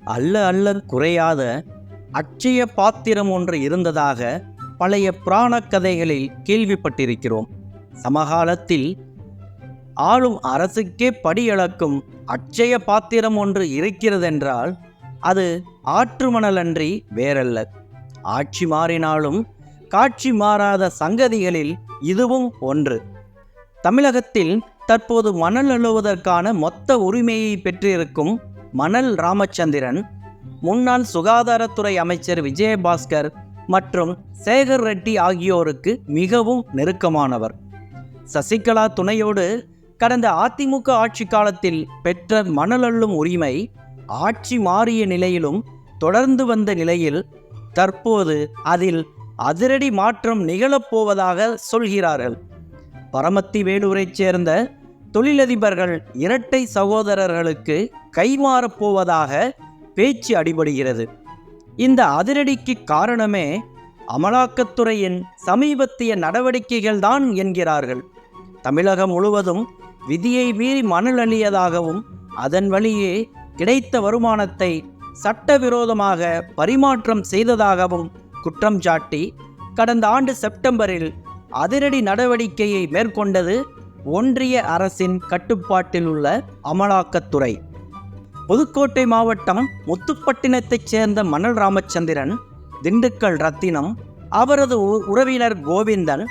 அல்ல அல்ல குறையாத அட்சய பாத்திரம் ஒன்று இருந்ததாக பழைய புராண கதைகளில் கேள்விப்பட்டிருக்கிறோம். சமகாலத்தில் ஆளும் அரசுக்கே படியளக்கும் அட்சய பாத்திரம் ஒன்று இருக்கிறதென்றால் அது ஆற்று மணலன்றி வேறல்ல. ஆட்சி மாறினாலும் காட்சி மாறாத சங்கதிகளில் இதுவும் ஒன்று. தமிழகத்தில் தற்போது மணல் அழுவதற்கான மொத்த உரிமையை பெற்றிருக்கும் மணல் ராமச்சந்திரன் முன்னாள் சுகாதாரத்துறை அமைச்சர் விஜயபாஸ்கர் மற்றும் சேகர் ரெட்டி ஆகியோருக்கு மிகவும் நெருக்கமானவர். சசிகலா துணையோடு கடந்த அதிமுக ஆட்சி காலத்தில் பெற்ற மணல் அள்ளும் உரிமை ஆட்சி மாறிய நிலையிலும் தொடர்ந்து வந்த நிலையில் தற்போது அதில் அதிரடி மாற்றம் நிகழப்போவதாக சொல்கிறார்கள். பரமத்தி வேலூரைச் சேர்ந்த தொழிலதிபர்கள் இரட்டை சகோதரர்களுக்கு கைமாறப்போவதாக பேச்சு அடிபடுகிறது. இந்த அதிரடிக்கு காரணமே அமலாக்கத்துறையின் சமீபத்திய நடவடிக்கைகள்தான் என்கிறார்கள். தமிழகம் முழுவதும் விதியை மீறி மணல் அள்ளியதாகவும் அதன் வழியே கிடைத்த வருமானத்தை சட்டவிரோதமாக பரிமாற்றம் செய்ததாகவும் குற்றம் சாட்டி கடந்த ஆண்டு செப்டம்பரில் அதிரடி நடவடிக்கையை மேற்கொண்டது ஒன்றிய அரசின் கட்டுப்பாட்டில் உள்ள அமலாக்கத்துறை. புதுக்கோட்டை மாவட்டம் முத்துப்பட்டினத்தைச் சேர்ந்த மணல் ராமச்சந்திரன் திண்டுக்கல் ரத்தினம் அவரது உ- உறவினர் கோவிந்தன்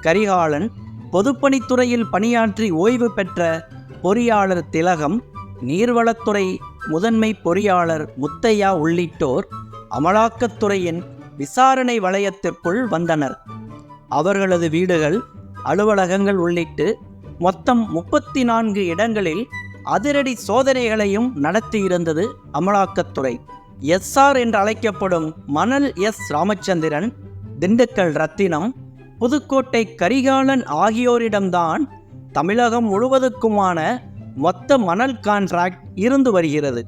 கரிகாலன் பொதுப்பணித்துறையில் பணியாற்றி ஓய்வு பெற்ற பொறியாளர் திலகம் நீர்வளத்துறை முதன்மை பொறியாளர் முத்தையா உள்ளிட்டோர் அமலாக்கத்துறையின் விசாரணை வளையத்திற்குள் வந்தனர். அவர்களது வீடுகள் அலுவலகங்கள் உள்ளிட்டு மொத்தம் முப்பத்தி நான்கு இடங்களில் அதிரடி சோதனைகளையும் நடத்தியிருந்தது அமலாக்கத்துறை. எஸ்ஆர் என்று அழைக்கப்படும் மணல் எஸ் ராமச்சந்திரன் திண்டுக்கல் ரத்தினம் புதுக்கோட்டை கரிகாலன் ஆகியோரிடம்தான் தமிழகம் முழுவதுக்குமான மொத்த மணல் கான்ட்ராக்ட் இருந்து வருகிறது.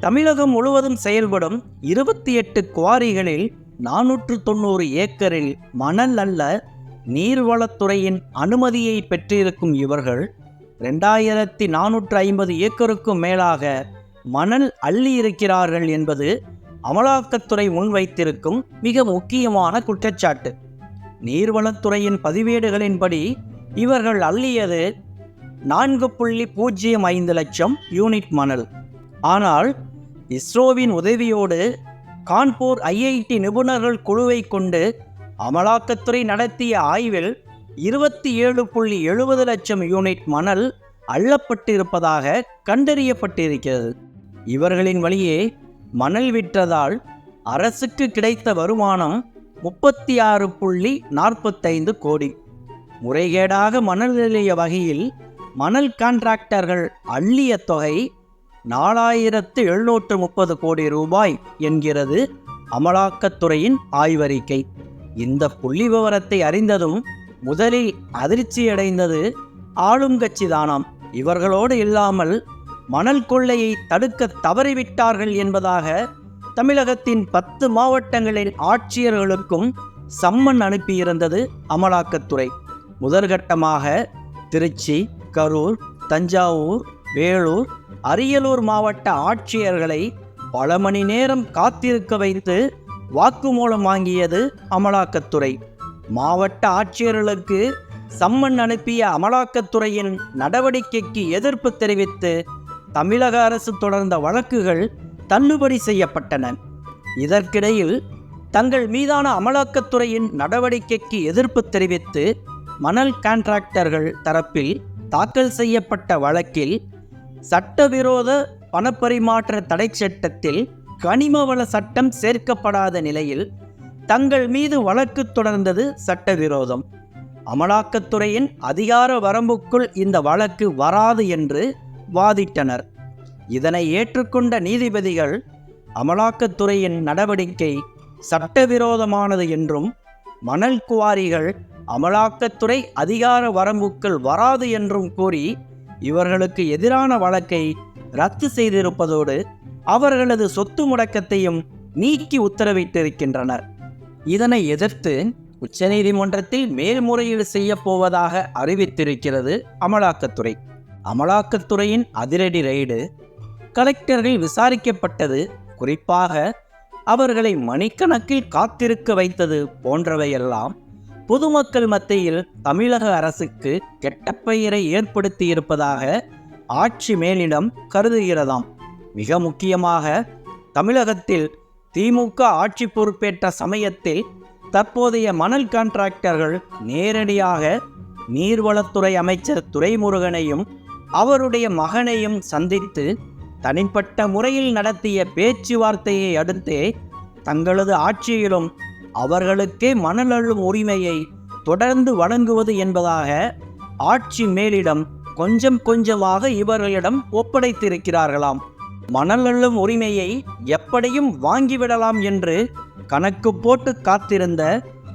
தமிழகம் முழுவதும் செயல்படும் இருபத்தி எட்டு குவாரிகளில் நானூற்று தொண்ணூறு ஏக்கரில் மணல் அல்ல நீர்வளத்துறையின் அனுமதியை பெற்றிருக்கும் இவர்கள் ரெண்டாயிரத்தி நானூற்று ஐம்பது ஏக்கருக்கும் மேலாக மணல் அள்ளி இருக்கிறார்கள் என்பது அமலாக்கத்துறை முன்வைத்திருக்கும் மிக முக்கியமான குற்றச்சாட்டு. நீர்வளத்துறையின் பதிவேடுகளின்படி இவர்கள் அள்ளியது நான்கு புள்ளி பூஜ்ஜியம் ஐந்து லட்சம் யூனிட் மணல். ஆனால் இஸ்ரோவின் உதவியோடு கான்பூர் ஐஐடி நிபுணர்கள் குழுவை கொண்டு அமலாக்கத்துறை நடத்திய ஆய்வில் இருபத்தி ஏழு புள்ளி எழுபது லட்சம் யூனிட் மணல் அள்ளப்பட்டிருப்பதாக கண்டறியப்பட்டிருக்கிறது. இவர்களின் வழியே மணல் விற்றதால் அரசுக்கு கிடைத்த வருமானம் முப்பத்தி ஆறு புள்ளி நாற்பத்தைந்து கோடி. முறைகேடாக மணல் நிலைய வகையில் மணல் கான்ட்ராக்டர்கள் அள்ளிய தொகை நாலாயிரத்து எழுநூற்று முப்பது கோடி ரூபாய் என்கிறது அமலாக்கத்துறையின் ஆய்வறிக்கை. இந்த புள்ளி விவரத்தை அறிந்ததும் முதலில் அதிர்ச்சியடைந்தது ஆளும் கட்சிதானாம். இவர்களோடு இல்லாமல் மணல் கொள்ளையை தடுக்க தவறிவிட்டார்கள் என்பதாக தமிழகத்தின் பத்து மாவட்டங்களின் ஆட்சியர்களுக்கும் சம்மன் அனுப்பியிருந்தது அமலாக்கத்துறை. முதற்கட்டமாக திருச்சி கரூர் தஞ்சாவூர் வேலூர் அரியலூர் மாவட்ட ஆட்சியர்களை பல மணி நேரம் காத்திருக்க வைத்து வாக்குமூலம் வாங்கியது அமலாக்கத்துறை. மாவட்ட ஆட்சியர்களுக்கு சம்மன் அனுப்பிய அமலாக்கத்துறையின் நடவடிக்கைக்கு எதிர்ப்பு தெரிவித்து தமிழக அரசு தொடர்ந்த வழக்குகள் தள்ளுபடி செய்யப்பட்டன. இதற்கிடையில் தங்கள் மீதான அமலாக்கத்துறையின் நடவடிக்கைக்கு எதிர்ப்பு தெரிவித்து மணல் கான்ட்ராக்டர்கள் தரப்பில் தாக்கல் செய்யப்பட்ட வழக்கில் சட்டவிரோத பணப்பரிமாற்ற தடை சட்டத்தில் கனிமவள சட்டம் சேர்க்கப்படாத நிலையில் தங்கள் மீது வழக்கு தொடர்ந்தது சட்டவிரோதம். அமலாக்கத்துறையின் அதிகார வரம்புக்குள் இந்த வழக்கு வராது என்று வாதிட்டனர். இதனை ஏற்றுக்கொண்ட நீதிபதிகள் அமலாக்கத்துறையின் நடவடிக்கை சட்டவிரோதமானது என்றும் மணல் குவாரிகள் அமலாக்கத்துறை அதிகார வரம்புக்குள் வராது என்றும் கூறி இவர்களுக்கு எதிரான வழக்கை ரத்து செய்திருப்பதோடு அவர்களது சொத்து முடக்கத்தையும் நீக்கி உத்தரவிட்டிருக்கின்றனர். இதனை எதிர்த்து உச்சநீதிமன்றத்தில் மேல்முறையீடு செய்யப் போவதாக அறிவித்திருக்கிறது அமலாக்கத்துறை. அமலாக்கத்துறையின் அதிரடி ரெய்டு கலெக்டர்கள் விசாரிக்கப்பட்டது குறிப்பாக அவர்களை மணிக்கணக்கில் காத்திருக்க வைத்தது போன்றவையெல்லாம் பொதுமக்கள் மத்தியில் தமிழக அரசுக்கு கெட்ட பெயரை ஏற்படுத்தி இருப்பதாக ஆட்சி மேலிடம் கருதுகிறதாம். மிக முக்கியமாக தமிழகத்தில் திமுக ஆட்சி பொறுப்பேற்ற சமயத்தில் தற்போதைய மணல் கான்ட்ராக்டர்கள் நேரடியாக நீர்வளத்துறை அமைச்சர் துரைமுருகனையும் அவருடைய மகனையும் சந்தித்து தனிப்பட்ட முறையில் நடத்திய பேச்சுவார்த்தையை அடுத்தே தங்களது ஆட்சியிலும் அவர்களுக்கே மணல் அள்ளும் உரிமையை தொடர்ந்து வழங்குவது என்பதாக ஆட்சி மேலிடம் கொஞ்சம் கொஞ்சமாக இவர்களிடம் ஒப்படைத்திருக்கிறார்களாம். மணல் அள்ளும் உரிமையை எப்படியும் வாங்கிவிடலாம் என்று கணக்கு போட்டு காத்திருந்த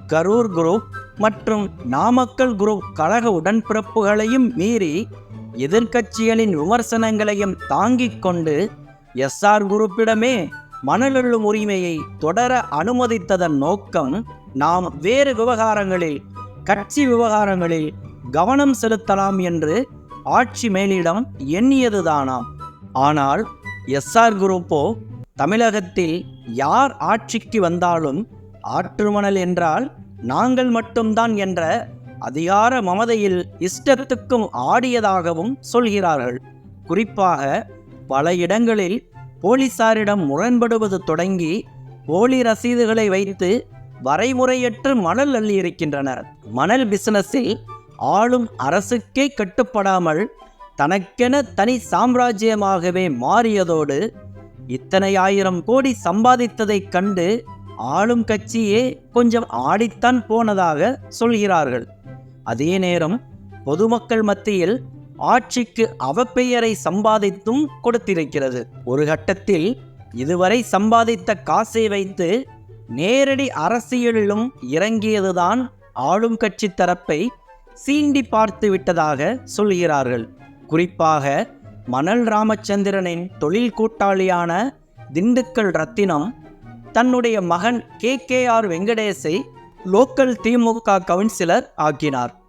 கரூர் குரூப் மற்றும் நாமக்கல் குரூப் கழக உடன்பிறப்புகளையும் மீறி எதிர்க்கட்சிகளின் விமர்சனங்களையும் தாங்கிக் கொண்டு எஸ்ஆர் குரூப்பிடமே மணலள்ளும் உரிமையை தொடர அனுமதித்ததன் நோக்கம் நாம் வேறு விவகாரங்களில் கட்சி விவகாரங்களில் கவனம் செலுத்தலாம் என்று ஆட்சி மேலிடம் எண்ணியதுதானாம். ஆனால் எஸ்ஆர் குரூப்போ தமிழகத்தில் யார் ஆட்சிக்கு வந்தாலும் ஆற்றுமணல் என்றால் நாங்கள் மட்டும்தான் என்ற அதிகார மமதையில் இஷ்டத்துக்கும் ஆடியதாகவும் சொல்கிறார்கள். குறிப்பாக பல இடங்களில் போலீசாரிடம் முரண்படுவது தொடங்கி போலி ரசீதுகளை வைத்து வரைமுறையற்று மணல் அள்ளியிருக்கின்றனர். மணல் பிசினஸில் ஆளும் அரசுக்கே கட்டுப்படாமல் தனக்கென தனி சாம்ராஜ்யமாகவே மாறியதோடு இத்தனை ஆயிரம் கோடி சம்பாதித்ததைக் கண்டு ஆளும் கட்சியே கொஞ்சம் ஆடித்தான் போனதாக சொல்கிறார்கள். அதே நேரம் பொதுமக்கள் மத்தியில் ஆட்சிக்கு அவப்பெயரை சம்பாதித்தும் கொடுத்திருக்கிறது. ஒரு கட்டத்தில் இதுவரை சம்பாதித்த காசை வைத்து நேரடி அரசியலிலும் இறங்கியதுதான் ஆளும் கட்சி தரப்பை சீண்டி பார்த்து விட்டதாக சொல்கிறார்கள். குறிப்பாக மணல் ராமச்சந்திரனின் தொழில் கூட்டாளியான திண்டுக்கல் ரத்தினம் தன்னுடைய மகன் கே. கே. ஆர். வெங்கடேஷை லோக்கல் திமுக கவுன்சிலர் ஆக்கினார்.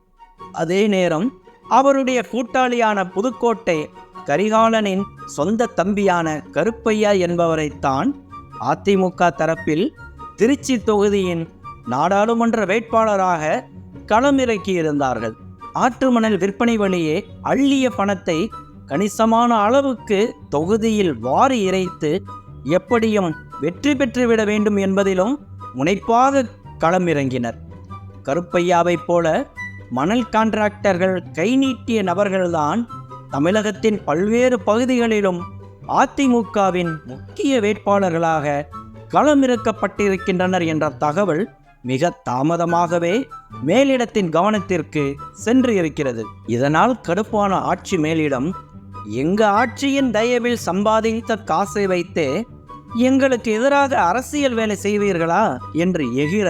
அதே நேரம் அவருடைய கூட்டாளியான புதுக்கோட்டை கரிகாலனின் சொந்த தம்பியான கருப்பையா என்பவரைத்தான் அதிமுக தரப்பில் திருச்சி தொகுதியின் நாடாளுமன்ற வேட்பாளராக களமிறக்கியிருந்தார்கள். ஆற்று மணல் விற்பனை வழியே அள்ளிய பணத்தை கணிசமான அளவுக்கு தொகுதியில் வாரி இறைத்து எப்படியும் வெற்றி பெற்றுவிட வேண்டும் என்பதிலும் முனைப்பாக களமிறங்கினர். கருப்பையாவைப் போல மணல் கான்ட்ராக்டர்கள் கை நீட்டிய நபர்கள்தான் தமிழகத்தின் பல்வேறு பகுதிகளிலும் அதிமுகவின் முக்கிய வேட்பாளர்களாக களமிறக்கப்பட்டிருக்கின்றனர் என்ற தகவல் மிக தாமதமாகவே மேலிடத்தின் கவனத்திற்கு சென்று இருக்கிறது. இதனால் கடுப்பான ஆட்சி மேலிடம் எங்க ஆட்சியின் தயவில் சம்பாதித்த காசை வைத்தே எங்களுக்கு எதிராக அரசியல் வேலை செய்வீர்களா? என்று எகிற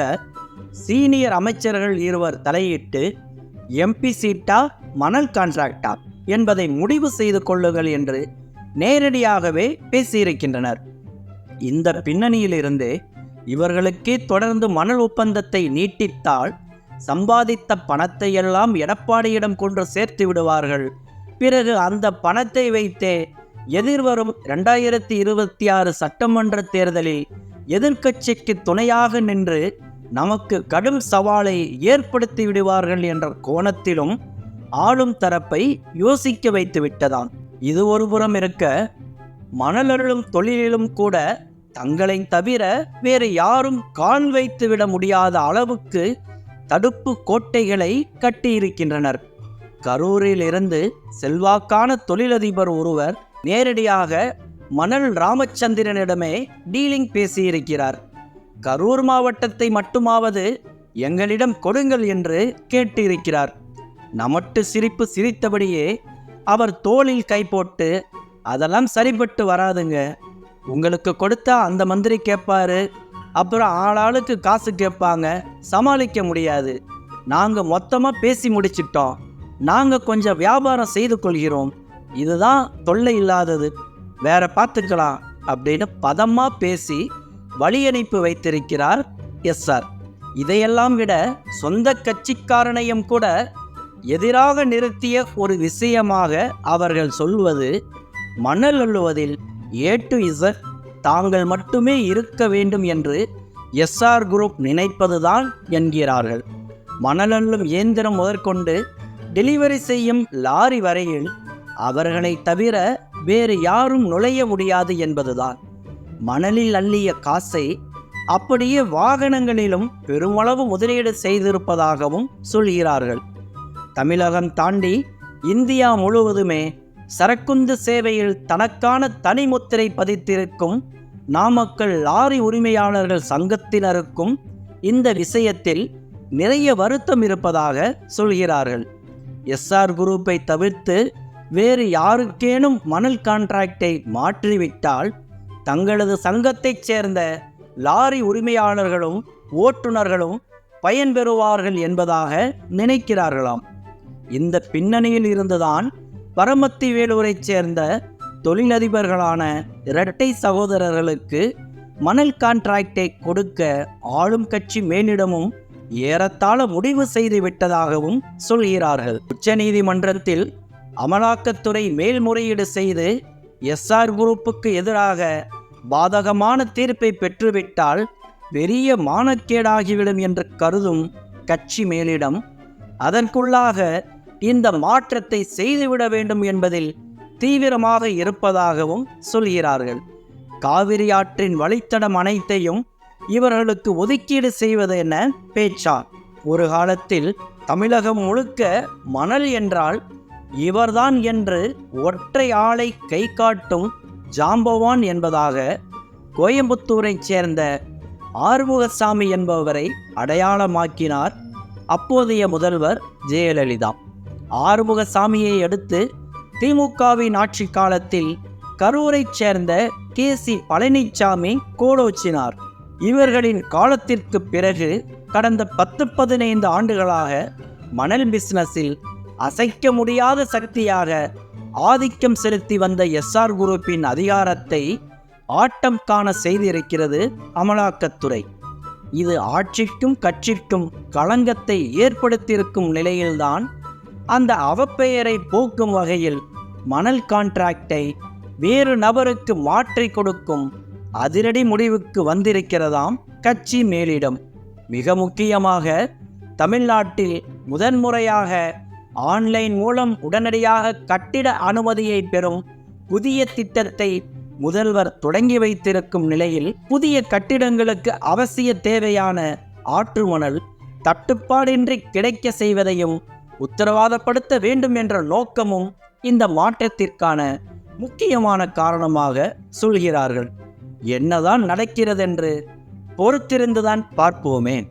சீனியர் அமைச்சர்கள் இருவர் தலையிட்டு எம்பி சீட்டா மணல் கான்ட்ராக்டா என்பதை முடிவு செய்து கொள்ளுங்கள் என்று நேரடியாகவே பேசியிருக்கின்றனர். இந்த பின்னணியிலிருந்து இவர்களுக்கே தொடர்ந்து மணல் ஒப்பந்தத்தை நீட்டித்தால் சம்பாதித்த பணத்தை எல்லாம் எடப்பாடியிடம் கொண்டு சேர்த்து விடுவார்கள். பிறகு அந்த பணத்தை வைத்தே எதிர்வரும் ரெண்டாயிரத்தி இருபத்தி ஆறு சட்டமன்ற தேர்தலில் எதிர்க்கட்சிக்கு துணையாக நின்று நமக்கு கடும் சவாலை ஏற்படுத்தி விடுவார்கள் என்ற கோணத்திலும் ஆளும் தரப்பை யோசிக்க வைத்து விட்டதாம் இது ஒரு புறம் இருக்க மணலருளும் தொழிலிலும் கூட தங்களை தவிர வேறு யாரும் கால் வைத்து விட முடியாத அளவுக்கு தடுப்பு கோட்டைகளை கட்டியிருக்கின்றனர். கரூரில் இருந்து செல்வாக்கான தொழிலதிபர் ஒருவர் நேரடியாக மணல் ராமச்சந்திரனிடமே டீலிங் பேசியிருக்கிறார். கரூர் மாவட்டத்தை மட்டுமாவது எங்களிடம் கொடுங்கள் என்று கேட்டிருக்கிறார். நமட்டு சிரிப்பு சிரித்தபடியே அவர் தோளில் கை போட்டு அதெல்லாம் சரிப்பட்டு வராதுங்க. உங்களுக்கு கொடுத்தா அந்த மந்திரி கேட்பாரு. அப்புறம் ஆளாளுக்கு காசு கேட்பாங்க. சமாளிக்க முடியாது. நாங்கள் மொத்தமாக பேசி முடிச்சிட்டோம். நாங்கள் கொஞ்சம் வியாபாரம் செய்து கொள்கிறோம். இதுதான் தொல்லை இல்லாதது. வேற பார்த்துக்கலாம் அப்படின்னு பதமாக பேசி வழி அனுப்பி வைத்திருக்கிறார் எஸ்ஆர் இதையெல்லாம் விட சொந்த கட்சிக்காரனையும் கூட எதிராக நிறுத்திய ஒரு விஷயமாக அவர்கள் சொல்வது மணல் அள்ளுவதில் ஏ டு இசட் தாங்கள் மட்டுமே இருக்க வேண்டும் என்று எஸ்ஆர் குரூப் நினைப்பதுதான் என்கிறார்கள். மணல் அள்ளும் இயந்திரம் முதற்கொண்டு டெலிவரி செய்யும் லாரி வரையில் அவர்களை தவிர வேறு யாரும் நுழைய முடியாது என்பதுதான். மணலில் அள்ளிய காசை அப்படியே வாகனங்களிலும் பெருமளவு முதலீடு செய்திருப்பதாகவும் சொல்கிறார்கள். தமிழகம் தாண்டி இந்தியா முழுவதுமே சரக்குந்து சேவையில் தனக்கான தனி முத்திரை பதித்திருக்கும் நாமக்கல் லாரி உரிமையாளர்கள் சங்கத்தினருக்கும் இந்த விஷயத்தில் நிறைய வருத்தம் இருப்பதாக சொல்கிறார்கள். எஸ்ஆர் குரூப்பை தவிர்த்து வேறு யாருக்கேனும் மணல் கான்ட்ராக்டை மாற்றிவிட்டால் தங்களது சங்கத்தைச் சேர்ந்த லாரி உரிமையாளர்களும் ஓட்டுநர்களும் பயன்பெறுவார்கள் என்பதாக நினைக்கிறார்களாம். இந்த பின்னணியில் இருந்துதான் பரமத்தி வேலூரைச் சேர்ந்த தொழிலதிபர்களான இரட்டை சகோதரர்களுக்கு மணல் கான்ட்ராக்டை கொடுக்க ஆளும் கட்சி மேலிடமும் ஏறத்தாழ முடிவு செய்து விட்டதாகவும் சொல்கிறார்கள். உச்சநீதிமன்றத்தில் அமலாக்கத்துறை மேல்முறையீடு செய்து எஸ்ஆர் குரூப்புக்கு எதிராக பாதகமான தீர்ப்பை பெற்றுவிட்டால் பெரிய மானக்கேடாகிவிடும் என்று கருதும் கட்சி மேலிடம் அதற்குள்ளாக இந்த மாற்றத்தை செய்துவிட வேண்டும் என்பதில் தீவிரமாக இருப்பதாகவும் சொல்கிறார்கள். காவிரி ஆற்றின் வழித்தடம் அனைத்தையும் இவர்களுக்கு ஒதுக்கீடு செய்வது என பேச்சா? ஒரு காலத்தில் தமிழகம் முழுக்க மணல் என்றால் இவர்தான் என்று ஒற்றை ஆளை கை காட்டும் ஜாம்பவான் என்பதாக கோயம்புத்தூரைச் சேர்ந்த ஆறுமுகசாமி என்பவரை அடையாளமாக்கினார் அப்போதைய முதல்வர் ஜெயலலிதா. ஆறுமுகசாமியை அடுத்து திமுகவின் ஆட்சி காலத்தில் கரூரைச் சேர்ந்த கே சி பழனிசாமி கோலோச்சினார். இவர்களின் காலத்திற்கு பிறகு கடந்த பத்து பதினைந்து ஆண்டுகளாக மணல் பிஸ்னஸில் அசைக்க முடியாத சக்தியாக ஆதிக்கம் செலுத்தி வந்த எஸ்ஆர் குரூப்பின் அதிகாரத்தை ஆட்டம் காண செய்திருக்கிறது அமலாக்கத்துறை. இது ஆட்சிக்கும் கட்சிக்கும் களங்கத்தை ஏற்படுத்தியிருக்கும் நிலையில்தான் அந்த அவப்பெயரை போக்கும் வகையில் மணல் கான்ட்ராக்டை வேறு நபருக்கு மாற்றி கொடுக்கும் அதிரடி முடிவுக்கு வந்திருக்கிறதாம் கட்சி மேலிடம். மிக முக்கியமாக தமிழ்நாட்டில் முதன்முறையாக ஆன்லைன் மூலம் உடனடியாக கட்டிட அனுமதியை பெறும் புதிய திட்டத்தை முதல்வர் தொடங்கி வைத்திருக்கும் நிலையில் புதிய கட்டிடங்களுக்கு அவசிய தேவையான ஆற்று மணல் தட்டுப்பாடின்றி கிடைக்க செய்வதையும் உத்தரவாதப்படுத்த வேண்டும் என்ற நோக்கமும் இந்த மாற்றத்திற்கான முக்கியமான காரணமாக சொல்கிறார்கள் என்னதான் நடக்கிறதென்று பொறுத்திருந்துதான் பார்ப்போமே.